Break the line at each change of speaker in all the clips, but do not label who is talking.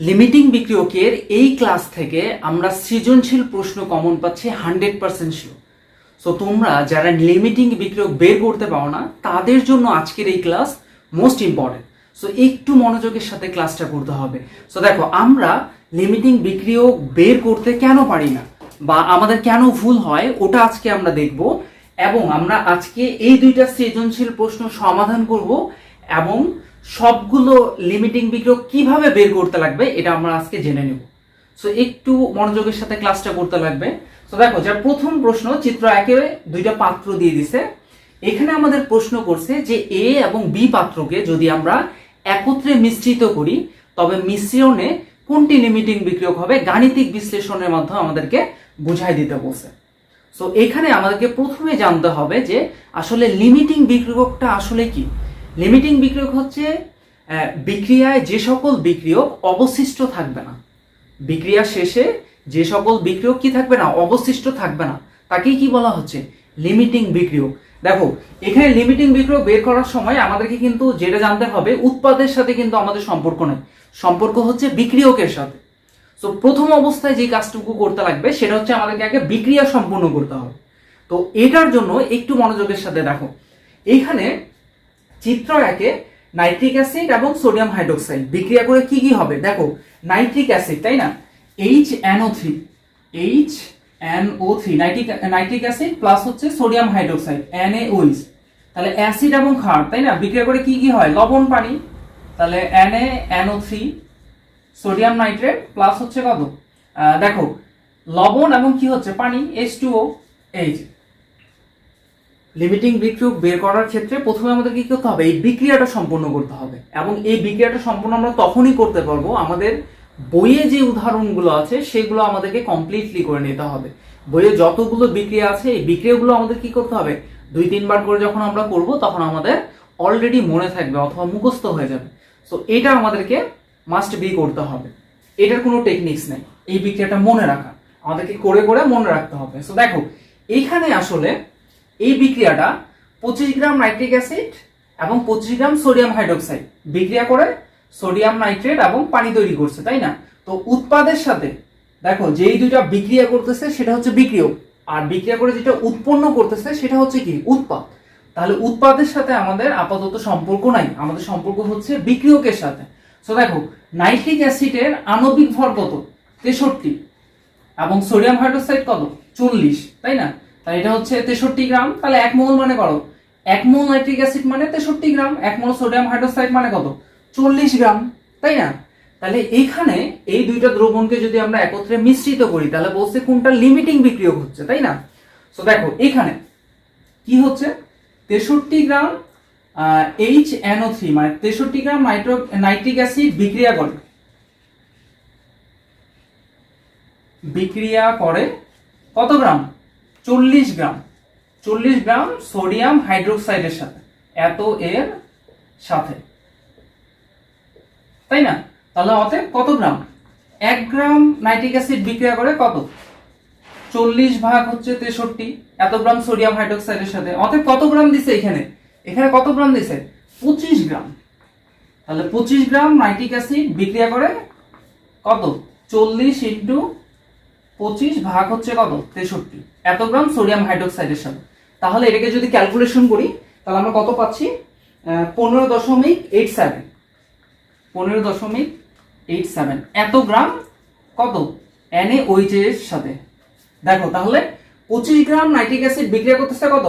Limiting বিক্রিয়কের এই class থেকে আমরা সৃজনশীল প্রশ্ন কমন পাচ্ছি হান্ড্রেড পার্সেন্ট শিওর। সো তোমরা যারা লিমিটিং বিক্রিয়ক বের করতে পারো না, তাদের জন্য আজকের এই ক্লাস মোস্ট ইম্পর্টেন্ট সো একটু মনোযোগের সাথে ক্লাসটা করতে হবে। সো দেখো, আমরা লিমিটিং বিক্রিয়ক বের করতে কেন পারি না বা আমাদের কেন ভুল হয়, ওটা আজকে আমরা দেখব এবং আমরা আজকে এই দুইটা সৃজনশীল প্রশ্ন সমাধান করব এবং সবগুলো লিমিটিং বিক্রিয়ক কীভাবে বের করতে লাগবে, এটা আমরা আজকে জেনে নেব। সো একটু মনোযোগের সাথে ক্লাসটা করতে লাগবে। তো দেখো, যার প্রথম প্রশ্ন, চিত্র একে দুইটা পাত্র দিয়ে দিছে। এখানে আমাদের প্রশ্ন করছে যে এ এবং বি পাত্রকে যদি আমরা একত্রে মিশ্রিত করি, তবে মিশ্রণে কোনটি লিমিটিং বিক্রিয়ক হবে? গাণিতিক বিশ্লেষণের মাধ্যমে আমাদেরকে বুঝাই দিতে বলছে। সো এখানে আমাদেরকে প্রথমে জানতে হবে যে আসলে লিমিটিং বিক্রিয়কটা আসলে কি? লিমিটিং বিক্রিয়ক হচ্ছে বিক্রিয়ায় যে সকল বিক্রিয়ক অবশিষ্ট থাকবে না। বিক্রিয়া শেষে যে সকল বিক্রিয়ক কি থাকবে না, অবশিষ্ট থাকবে না। তাকেই কি বলা হচ্ছে? লিমিটিং বিক্রিয়ক। দেখো, এখানে লিমিটিং বিক্রিয়ক বের করার সময় আমাদেরকে কিন্তু যেটা জানতে হবে, উৎপাদের সাথে কিন্তু আমাদের সম্পর্ক নেই। সম্পর্ক হচ্ছে বিক্রিয়কের সাথে। তো প্রথম অবস্থায় যে কাজটুকু করতে লাগবে, সেটা হচ্ছে আমাদেরকে আগে বিক্রিয়া সম্পূর্ণ করতে হবে। তো, এটার জন্য একটু মনোযোগের সাথে দেখো। এইখানে চিত্র একে নাইট্রিক অ্যাসিড এবং সোডিয়াম হাইড্রোক্সাইড। বিক্রিয়া করে কি কি হবে? দেখো, নাইট্রিক অ্যাসিড, তাই না? H N O three H N O three nitric nitric acid plus হচ্ছে সোডিয়াম হাইড্রোক্সাইড এন এ ওইস তাহলে অ্যাসিড এবং ক্ষার, তাই না? বিক্রিয়া করে কি কি হয়? লবণ, পানি। তাহলে N N O three sodium nitrate plus হচ্ছে কত? দেখো, লবণ এবং কি হচ্ছে? পানি H two O H limiting বিক্রিয়ক বের করার ক্ষেত্রে প্রথমে আমাদের কি করতে হবে? এই বিক্রিয়াটা সম্পূর্ণ করতে হবে। এবং এই বিক্রিয়াটা সম্পূর্ণ আমরা তখনই করতে পারব আমাদের বইয়ে যে উদাহরণগুলো আছে, সেগুলো আমাদেরকে কমপ্লিটলি করে নিতে হবে। বইয়ে যতগুলো বিক্রিয়া আছে, এই বিক্রিয়াগুলো আমাদের কি করতে হবে? দুই, তিনবার করে যখন আমরা করব, তখন আমাদের অলরেডি মনে থাকবে অথবা মুখস্থ হয়ে যাবে। সো এটা আমাদেরকে মাস্ট বি করতে হবে। এটার কোনো টেকনিক্স নেই। এই বিক্রিয়াটা মনে রাখা। আমাদেরকে করে করে মনে রাখতে হবে। সো দেখো এইখানে আসলে এই বিক্রিয়াটা পঁচিশ গ্রাম নাইট্রিক অ্যাসিড এবং পঁচিশ গ্রাম সোডিয়াম হাইড্রোক্সাইড। বিক্রিয়া করে সোডিয়াম নাইট্রেট এবং পানি তৈরি করছে, তাই না? তো উৎপাদের সাথে, দেখো, যেই দুইটা বিক্রিয়া করতেছে সেটা হচ্ছে বিক্রিয়ক আর বিক্রিয়া করে যেটা উৎপন্ন করতেছে সেটা হচ্ছে কি? উৎপাদ। তাহলে উৎপাদের সাথে আমাদের আপাতত সম্পর্ক নাই। আমাদের সম্পর্ক হচ্ছে বিক্রিয়কের সাথে। সো দেখো, নাইট্রিক অ্যাসিডের আণবিক ভর কত? তেষট্টি। এবং সোডিয়াম হাইড্রোক্সাইড কত? চল্লিশ, তাই না? এটা হচ্ছে তেষট্টি গ্রাম, তাহলে এক মোল মানে করো এক মোল নাইট্রিক অ্যাসিড মানে তেষট্টি গ্রাম, এক মোল সোডিয়াম হাইড্রোক্সাইড মানে কত? চল্লিশ গ্রাম, তাই না? তাহলে এইখানে এই দুইটা দ্রবণকে যদি আমরা একত্রে মিশ্রিত করি, তাহলে বলছে কোনটা লিমিটিং বিক্রিয়ক হচ্ছে, তাই না? তো দেখো, এখানে কি হচ্ছে? তেষট্টি গ্রাম এইচ এনও থ্রি মানে তেষট্টি গ্রাম নাইট্রো, নাইট্রিক অ্যাসিড বিক্রিয়া করে। বিক্রিয়া করে কত গ্রাম? চল্লিশ গ্রাম চল্লিশ গ্রাম সোডিয়াম হাইড্রোক্সাইডের সাথে, এত এর সাথে। তাই না? তাহলে অতএব কত গ্রাম? এক গ্রাম নাইট্রিক অ্যাসিড বিক্রিয়া করে কত? চল্লিশ ভাগ হচ্ছে তেষট্টি, এত গ্রাম সোডিয়াম হাইড্রোক্সাইডের সাথে। অতএব কত গ্রাম দিছে এখানে? এখানে কত গ্রাম দিছে? পঁচিশ গ্রাম। তাহলে পঁচিশ গ্রাম নাইট্রিক অ্যাসিড বিক্রিয়া করে কত? চল্লিশ ইন্টু পঁচিশ ভাগ হচ্ছে কত? তেষট্টি। এত গ্রাম সোডিয়াম হাইড্রোক্সাইডের সাথে তাহলে এটাকে যদি ক্যালকুলেশন করি, তাহলে আমরা কত পাচ্ছি? পনেরো দশমিক এইট সেভেন পনেরো দশমিক এইট সেভেন এত গ্রাম কত? এন এ এর সাথে। দেখো, তাহলে পঁচিশ গ্রাম নাইট্রিক অ্যাসিড বিক্রিয়া করতেছে কত?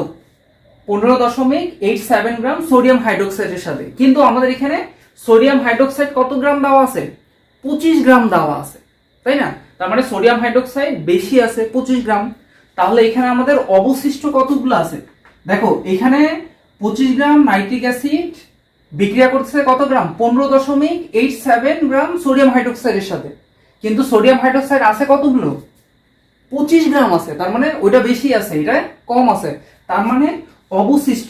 পনেরো দশমিক এইট সেভেন গ্রাম সোডিয়াম হাইড্রোক্সাইডের সাথে। কিন্তু আমাদের এখানে সোডিয়াম হাইড্রোক্সাইড কত গ্রাম দেওয়া আছে? পঁচিশ গ্রাম দেওয়া আছে। তাই না? তার মানে সোডিয়াম হাইড্রোক্সাইড বেশি আছে পঁচিশ গ্রাম। তাহলে এখানে আমাদের অবশিষ্ট কতগুলো আছে? দেখো, এখানে পঁচিশ গ্রাম নাইট্রিক অ্যাসিড বিক্রিয়া করতেছে কত গ্রাম? পনেরো দশমিক এইট সেভেন গ্রাম সোডিয়াম হাইড্রোক্সাইডের সাথে। কিন্তু সোডিয়াম হাইড্রোক্সাইড আছে কতগুলো? পঁচিশ গ্রাম আছে, তার মানে ওইটা বেশি আছে, এটা কম আছে। তার মানে অবশিষ্ট।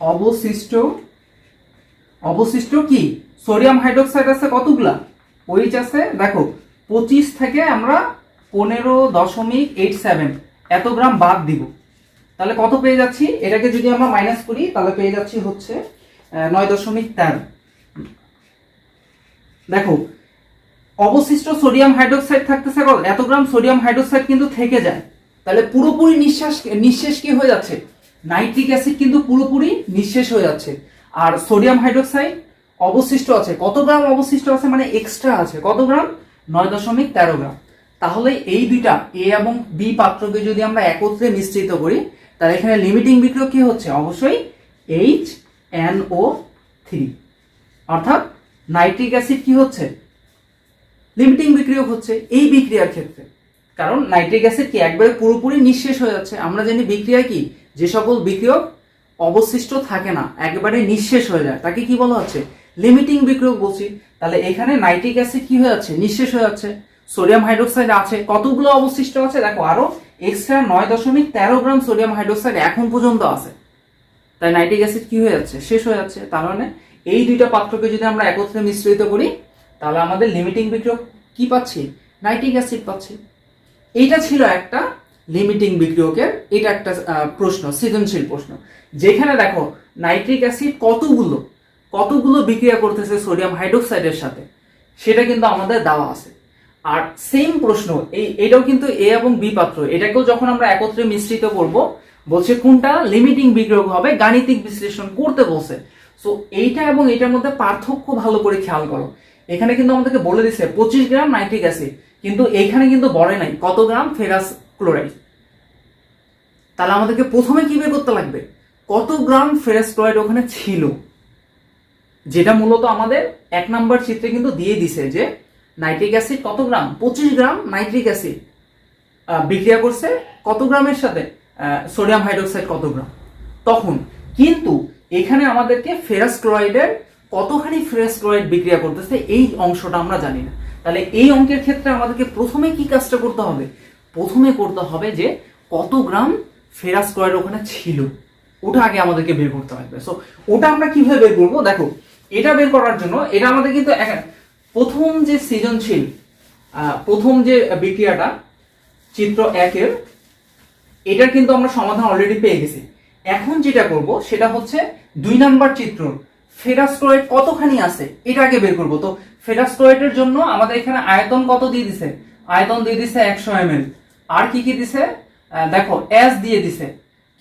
অবশিষ্ট অবশিষ্ট কি? সোডিয়াম হাইড্রোক্সাইড আছে কতগুলা? ওইচ আছে, দেখো পঁচিশ থেকে আমরা পনেরো দশমিক এইট সেভেন এত গ্রাম বাদ দিব। তাহলে কত পেয়ে যাচ্ছি? এটাকে যদি আমরা মাইনাস করি, তাহলে পেয়ে যাচ্ছি হচ্ছে নয় দশমিক তেরো। দেখো, অবশিষ্ট সোডিয়াম হাইড্রোক্সাইড থাকতেছে কত? এত গ্রাম সোডিয়াম হাইড্রোক্সাইড কিন্তু থেকে যায়। তাহলে পুরোপুরি নিঃশ্বাস, নিঃশেষ কি হয়ে যাচ্ছে? নাইট্রিক অ্যাসিড কিন্তু পুরোপুরি নিঃশেষ হয়ে যাচ্ছে। আর সোডিয়াম হাইড্রোক্সাইড অবশিষ্ট আছে। কত গ্রাম অবশিষ্ট আছে? মানে এক্সট্রা আছে। কত গ্রাম? নয় দশমিক তেরো গ্রাম। তাহলে এই দুইটা এ এবং বি পাত্রকে যদি আমরা একত্রে মিশ্রিত করি, তাহলে এখানে লিমিটিং বিক্রিয়ক কি হচ্ছে? অবশ্যই এইচ এন ও থ্রি অর্থাৎ নাইট্রিক অ্যাসিড কি হচ্ছে? লিমিটিং বিক্রিয়ক হচ্ছে এই বিক্রিয়ার ক্ষেত্রে। কারণ নাইট্রিক অ্যাসিড কি একবারে পুরোপুরি নিঃশেষ হয়ে যাচ্ছে। আমরা জানি বিক্রিয়া কি? যে সকল বিক্রিয়ক অবশিষ্ট থাকে না, একবারে নিঃশেষ হয়ে যায়। তাকে কি বলা হচ্ছে? লিমিটিং বিক্রিয়ক বলছি, তাহলে এখানে নাইট্রিক অ্যাসিড কি হয়ে যাচ্ছে? নিঃশেষ হয়ে যাচ্ছে। সোডিয়াম হাইড্রোক্সাইড আছে, কতগুলো অবশিষ্ট আছে? দেখো, আরও এক্সট্রা নয় দশমিক তেরো গ্রাম সোডিয়াম হাইড্রোক্সাইড এখন পর্যন্ত আছে। তাই নাইট্রিক অ্যাসিড কি হয়ে যাচ্ছে? শেষ হয়ে যাচ্ছে। তার মানে এই দুইটা পাত্রকে যদি আমরা একত্রে মিশ্রিত করি, তাহলে আমাদের লিমিটিং বিক্রিয়ক কি পাচ্ছি? নাইট্রিক অ্যাসিড পাচ্ছি। এইটা ছিল একটা লিমিটিং বিক্রিয়কের, এটা একটা প্রশ্ন, সৃজনশীল প্রশ্ন। যেখানে দেখো নাইট্রিক অ্যাসিড কতগুলো? কতগুলো বিক্রিয়া করতেছে সোডিয়াম হাইড্রোক্সাইডের সাথে? সেটা কিন্তু আমাদের দেওয়া আছে। আর সেম প্রশ্ন, এই, এটাও কিন্তু এ এবং বি পাত্র, এটাকেও যখন আমরা একত্রে মিশ্রিত করব, বলছে কোনটা? লিমিটিং বিক্রিয়ক হবে, গাণিতিক বিশ্লেষণ করতে বলছে। সো এইটা এবং এটার মধ্যে পার্থক্য ভালো করে খেয়াল করো। এখানে কিন্তু আমাদেরকে বলে দিচ্ছে পঁচিশ গ্রাম নাইট্রিক অ্যাসিড, কিন্তু এইখানে কিন্তু বলে নাই, কত গ্রাম? Ferrous chloride. তাহলে আমাদেরকে প্রথমে কি বের করতে লাগবে? কত গ্রাম ফেরাস ক্লোরাইড ওখানে ছিল? যেটা মূলত আমাদের এক নাম্বার চিত্রে কিন্তু দিয়ে দিছে যে নাইট্রিক অ্যাসিড কত গ্রাম? পঁচিশ গ্রাম নাইট্রিক অ্যাসিড বিক্রিয়া করছে কত গ্রামের সাথে? সোডিয়াম হাইড্রোক্সাইড কত গ্রাম? তখন কিন্তু এখানে আমাদেরকে ফেরাস ক্লোরাইডের কতখানি ফেরাস ক্লোরাইড বিক্রিয়া করতেছে এই অংশটা আমরা জানি না। তাহলে এই অঙ্কের ক্ষেত্রে আমাদেরকে প্রথমে কি কাজটা করতে হবে? প্রথমে করতে হবে যে কত গ্রাম ফেরাস ক্লোরাইড ওখানে ছিল? ওটা আগে আমাদেরকে বের করতে হবে। সো ওটা আমরা কীভাবে বের করব? দেখো এটা বের করার জন্য, এটা আমাদের কিন্তু প্রথম যে সৃজনশীল প্রথম যে বিক্রিয়াটা, চিত্র একের, এটার কিন্তু আমরা সমাধান অলরেডি পেয়ে গেছি। এখন যেটা করব, সেটা হচ্ছে দুই নাম্বার চিত্র ফেরাস ক্লোরাইড কতখানি আছে, এটা আগে বের করব। তো ফেরাস ক্লোরাইডের জন্য আমাদের এখানে আয়তন কত দিয়ে দিছে? আয়তন দিয়ে দিছে একশো এম আর কি কি দিছে? দেখো এস দিয়ে দিছে।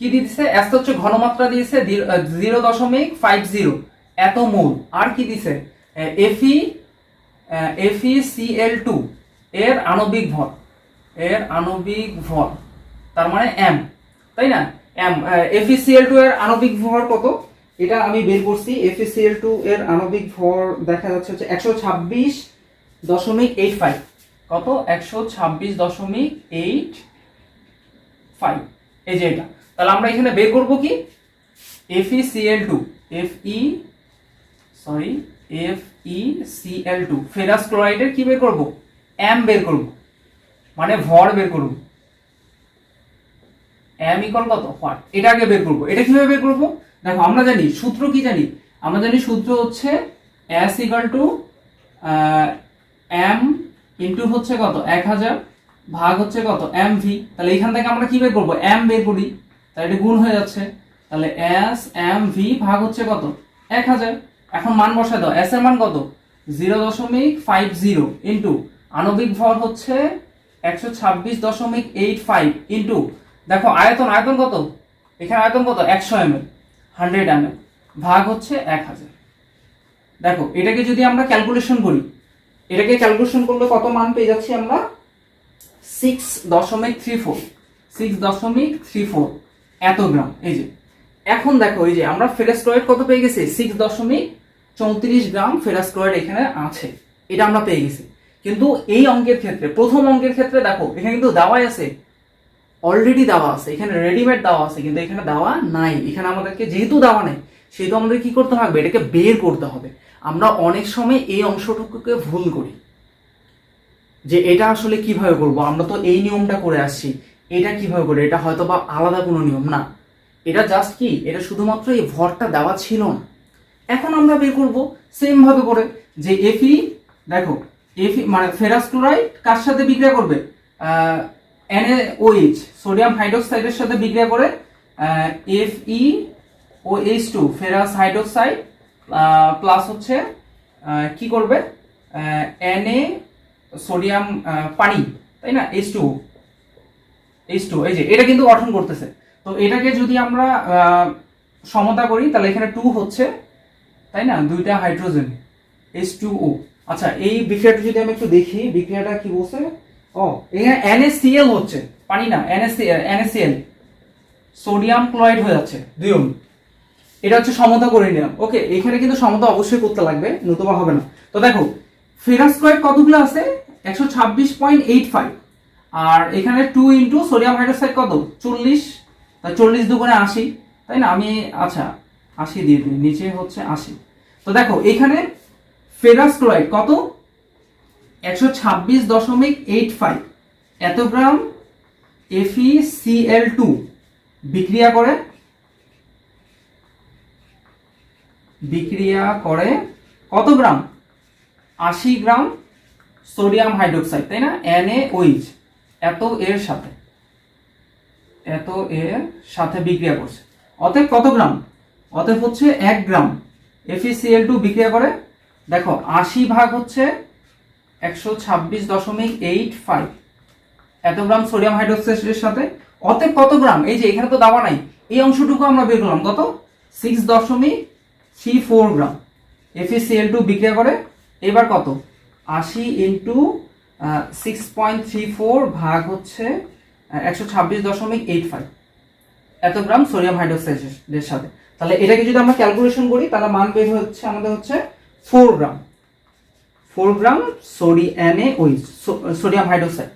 কি দিয়ে দিছে? এস হচ্ছে ঘনমাত্রা দিয়েছে জিরো দশমিক ফাইভ জিরো এত মোল। আর কি দিছে? এফি এফি সিএল টু এর আণবিক ভর। এর আণবিক ভর। তার মানে এম তাই না? এম এফিসিএল টু এর আণবিক ভর কত? এটা আমি বের করছি। এফিসিএল টু এর আণবিক ভর দেখা যাচ্ছে হচ্ছে একশো ছাব্বিশ দশমিক এইট ফাইভ কত? একশো ছাব্বিশ দশমিক এইট ফাইভ এই যে এটা। তাহলে আমরা এখানে বের করব কি? F E C L two F E sorry F E C L two ferrous ক্লোরাইডের কি বের করব? এম বের করব। মানে ভর বের করব। এম ইকুয়াল কত? হোয়াট এটা আগে বের করব। এটা কীভাবে বের করব? দেখো, আমরা জানি, সূত্র কি জানি? আমরা জানি সূত্র হচ্ছে S equal to M into হচ্ছে কত? এক হাজার ভাগ হচ্ছে কত? এম ভি তাহলে এখান থেকে আমরা কি বের করব? এম বের করি। তাহলে এটা গুণ হয়ে যাচ্ছে। তাহলে এস এম ভি ভাগ হচ্ছে কত? এক হাজার। এখন মান বসায় দাও। এস এর মান কত? জিরো দশমিক ফাইভ জিরো ইন্টু আণবিক ভর হচ্ছে একশো ছাব্বিশ দশমিক এইট ফাইভ ইন্টু দেখো, আয়তন আয়তন কত? এখানে আয়তন কত? একশো M L. Hundred M L. ভাগ হচ্ছে এক হাজার। দেখো, এটাকে যদি আমরা ক্যালকুলেশন করি, এটাকে ক্যালকুলেশন করলে কত মান পেয়ে যাচ্ছি আমরা? সিক্স দশমিক থ্রি ফোর সিক্স দশমিক থ্রি ফোর এত গ্রাম। এই যে। এখন দেখো, এই যে আমরা ফেরাস ক্লোরাইড কত পেয়ে গেছি? সিক্স দশমিক চৌত্রিশ গ্রাম ফেরাস ক্লোরাইড এখানে আছে। এটা আমরা পেয়ে গেছি। কিন্তু এই অঙ্কের ক্ষেত্রে, প্রথম অঙ্কের ক্ষেত্রে দেখো, এখানে কিন্তু দেওয়াই আছে। অলরেডি দেওয়া আছে। এখানে রেডিমেড দেওয়া আছে, কিন্তু এখানে দেওয়া নাই। এখানে আমাদেরকে যেহেতু দেওয়া নেই, সেহেতু আমাদের কি করতে হবে? এটাকে বের করতে হবে। আমরা অনেক সময় এই অংশটুকুকে ভুল করি। যে এটা আসলে কীভাবে করব? আমরা তো এই নিয়মটা করে আসছি। এটা কীভাবে করে এটা হয়তো বা আলাদা কোনো নিয়ম না। এটা জাস্ট কি? এটা শুধুমাত্র এই ভরটা দেওয়া ছিল না। এখন আমরা বের করব সেম ভাবে করে যে এফি দেখো এফি মানে ফেরাস ক্লোরাইড কার সাথে বিক্রিয়া করবে? NaOH সোডিয়াম হাইড্রোক্সাইডের সাথে বিক্রিয়া করে F E O H two ferrous hydroxide plus হচ্ছে কি করবে? এন এ সোডিয়াম পানি, তাই না? এইচ টু এইচ টু এই যে, এটা কিন্তু গঠন করতেছে। তো এটাকে যদি আমরা সমতা করি, তাহলে এখানে টু হচ্ছে তাই না? দুইটা হাইড্রোজেন এইচ টু ও আচ্ছা এই বিক্রিয়াটা যদি আমি একটু দেখি, বিক্রিয়াটা কি বলছে? ও, এখানে NaCl হচ্ছে। পানি না NaCl NaCl সোডিয়াম ক্লোরাইড হয়ে যাচ্ছে দুই অণু এটা হচ্ছে সমতা করে নিলাম। ওকে, এখানে কিন্তু সমতা অবশ্যই করতে লাগবে, নতুবা হবে না। তো দেখো, ফেরাস ক্লোরাইড কতগুলো আছে? একশো ছাব্বিশ পয়েন্ট এইট ফাইভ। আর এখানে টু ইন্টু সোডিয়াম হাইড্রোক্সাইড কত? চল্লিশ। চল্লিশ দুগুণে আশি। তাই না? আমি আচ্ছা আশি দিয়ে দিই, নিচে হচ্ছে আশি। তো দেখো, এখানে ফেরাস ক্লোরাইড কত? একশো ছাব্বিশ দশমিক এইট ফাইভ। এত গ্রাম এফিসিএল টু বিক্রিয়া করে বিক্রিয়া করে কত গ্রাম? আশি গ্রাম সোডিয়াম হাইড্রোক্সাইড, তাই না? NaOH এত এর সাথে, এত এর সাথে বিক্রিয়া করছে। অতএব কত গ্রাম? অতএব হচ্ছে এক গ্রাম। এফিসিএল টু বিক্রিয়া করে, দেখো, আশি ভাগ হচ্ছে একশো ছাব্বিশ দশমিক এইট ফাইভ এত গ্রাম সোডিয়াম হাইড্রোক্সাইডের সাথে। অতএব কত গ্রাম? এই যে, এখানে তো দাবা নাই। এই অংশটুকু আমরা বের করলাম। কত? সিক্স দশমিক three four gram. F E C L two বিক্রিয়া করে, এবার কত? আশি into six point three four ভাগ হচ্ছে একশো ছাব্বিশ দশমিক এইট ফাইভ এত গ্রাম সোডিয়াম হাইড্রোক্সাইডের সাথে। তাহলে এটাকে যদি আমরা ক্যালকুলেশন করি, তাহলে মান বের হচ্ছে আমাদের হচ্ছে ফোর গ্রাম ফোর গ্রাম সোডি এনএ ওই সোডিয়াম হাইড্রোক্সাইড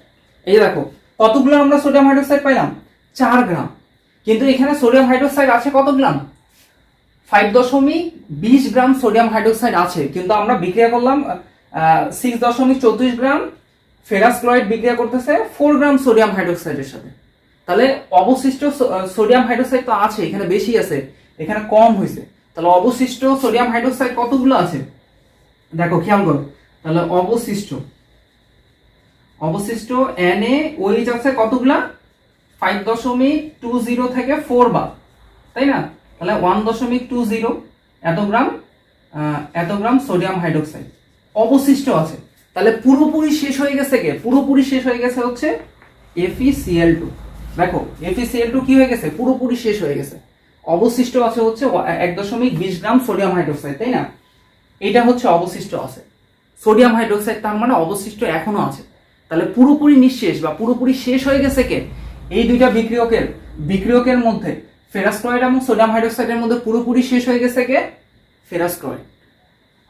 এই যে দেখো, কতগুলো আমরা সোডিয়াম হাইড্রোক্সাইড পাইলাম? চার গ্রাম কিন্তু এখানে সোডিয়াম হাইড্রোক্সাইড আছে কত গ্রাম ফাইভ দশমিক বিশ গ্রাম সোডিয়াম হাইড্রোক্সাইড আছে। কিন্তু আমরা বিক্রিয়া করলাম সিক্স দশমিক চৌত্রিশ গ্রাম ফেরাস ক্লোরাইড বিক্রিয়া করতেছে ফোর গ্রাম সোডিয়াম হাইড্রোক্সাইডের সাথে। তাহলে অবশিষ্ট সোডিয়াম হাইড্রোক্সাইড তো আছে, এখানে বেশি আছে। এখানে কম হয়েছে তাহলে অবশিষ্ট সোডিয়াম হাইড্রোক্সাইড কতগুলো আছে? দেখো, খেয়াল করো। তাহলে অবশিষ্ট অবশিষ্ট এন এ ওইচ আছে কতগুলা? ফাইভ দশমিক টু জিরো থেকে ফোর বার, তাই না? তাহলে ওয়ান দশমিক টু জিরো এত গ্রাম এত গ্রাম সোডিয়াম হাইড্রোক্সাইড অবশিষ্ট আছে। তাহলে পুরোপুরি শেষ হয়ে গেছে কে? পুরোপুরি শেষ হয়ে গেছে হচ্ছে এফিসিএল টু দেখো এফিসিএল টু কি হয়ে গেছে? পুরোপুরি শেষ হয়ে গেছে। অবশিষ্ট আছে হচ্ছে এক দশমিক বিশ গ্রাম সোডিয়াম হাইড্রোক্সাইড, তাই না? এটা হচ্ছে অবশিষ্ট আছে। সোডিয়াম হাইড্রোক্সাইড তার মানে অবশিষ্ট এখনও আছে। তাহলে পুরোপুরি নিঃশেষ বা পুরোপুরি শেষ হয়ে গেছে কে? এই দুইটা বিক্রিয়কের বিক্রিয়কের মধ্যে ফেরাস এবং সোডিয়াম হাইড্রোক্সাইডের মধ্যে পুরোপুরি শেষ হয়ে গেছে কে? ফেরাস ক্লোরাইড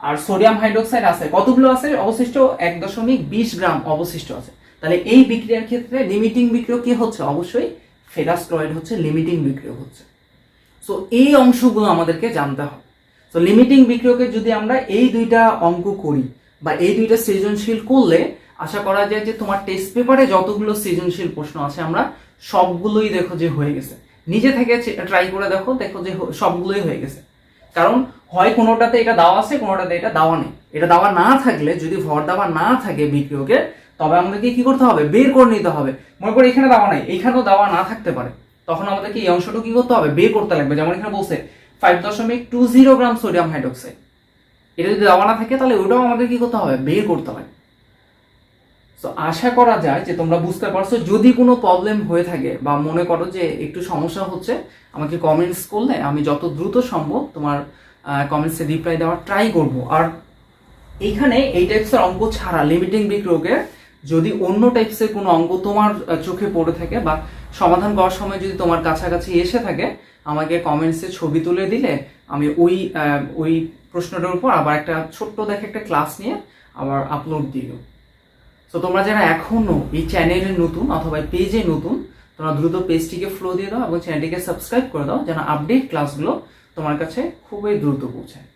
আর সোডিয়াম হাইড্রোক্সাইড আছে, কতগুলো আছে? অবশিষ্ট এক দশমিক বিশ গ্রাম অবশিষ্ট আছে। তাহলে এই বিক্রিয়ার ক্ষেত্রে লিমিটিং বিক্রিয়ক কি হচ্ছে? অবশ্যই ফেরাস ক্লোরাইড হচ্ছে লিমিটিং বিক্রিয়ক হচ্ছে। সো এই অংশগুলো আমাদেরকে জানতে হবে। তো লিমিটিং বিক্রিয়কের যদি আমরা এই দুইটা অঙ্ক করি বা এই দুইটা সৃজনশীল করলে, আশা করা যায় যে তোমার টেস্ট পেপারে যতগুলো সৃজনশীল প্রশ্ন আছে, আমরা সবগুলোই দেখো যে হয়ে গেছে। নিজে থেকে ট্রাই করে দেখো দেখো যে সবগুলোই হয়ে গেছে। কারণ হয় কোনোটাতে এটা দেওয়া আছে, কোনোটাতে এটা দেওয়া নেই। এটা দেওয়া না থাকলে, যদি ভর দেওয়া না থাকে বিক্রিয়কের তবে আমাদেরকে কি করতে হবে? বের করে নিতে হবে। মনে করো এখানে দেওয়া নাই, এখানেও দেওয়া না থাকতে পারে। তখন আমাদেরকে এই অংশটা কি করতে হবে? বের করতে লাগবে। যেমন এখানে বলছে ফাইভ দশমিক two zero gram sodium hydroxide এটা যদি দেওয়া না থাকে, তাহলে ওটাও আমাদের কি করতে হবে? বের করতে হবে। সো আশা করা যায় যে তোমরা বুঝতে পারছ, যদি কোনো প্রবলেম হয়ে থাকে বা মনে করো যে একটু সমস্যা হচ্ছে, আমাকে কমেন্টস করলে আমি যত দ্রুত সম্ভব তোমার কমেন্টসে রিপ্লাই দেওয়ার ট্রাই করব। আর এইখানে এই টাইপসের অঙ্ক ছাড়া লিমিটিং বিক্রোগের যদি অন্য টাইপসের কোনো অঙ্গ তোমার চোখে পড়ে থাকে বা সমাধান করার সময় যদি তোমার কাছাকাছি এসে থাকে, আমাকে কমেন্টসে ছবি তুলে দিলে আমি ওই ওই প্রশ্নটার উপর আবার একটা ছোট্ট দেখে একটা ক্লাস নিয়ে আবার আপলোড দিও তো তোমরা যারা এখনও এই চ্যানেলে নতুন অথবা পেজে নতুন, তোমরা দ্রুত পেজটিকে ফ্লো দিয়ে দাও এবং চ্যানেলটিকে সাবস্ক্রাইব করে দাও যেন আপডেট ক্লাসগুলো তোমার কাছে খুবই দ্রুত পৌঁছায়।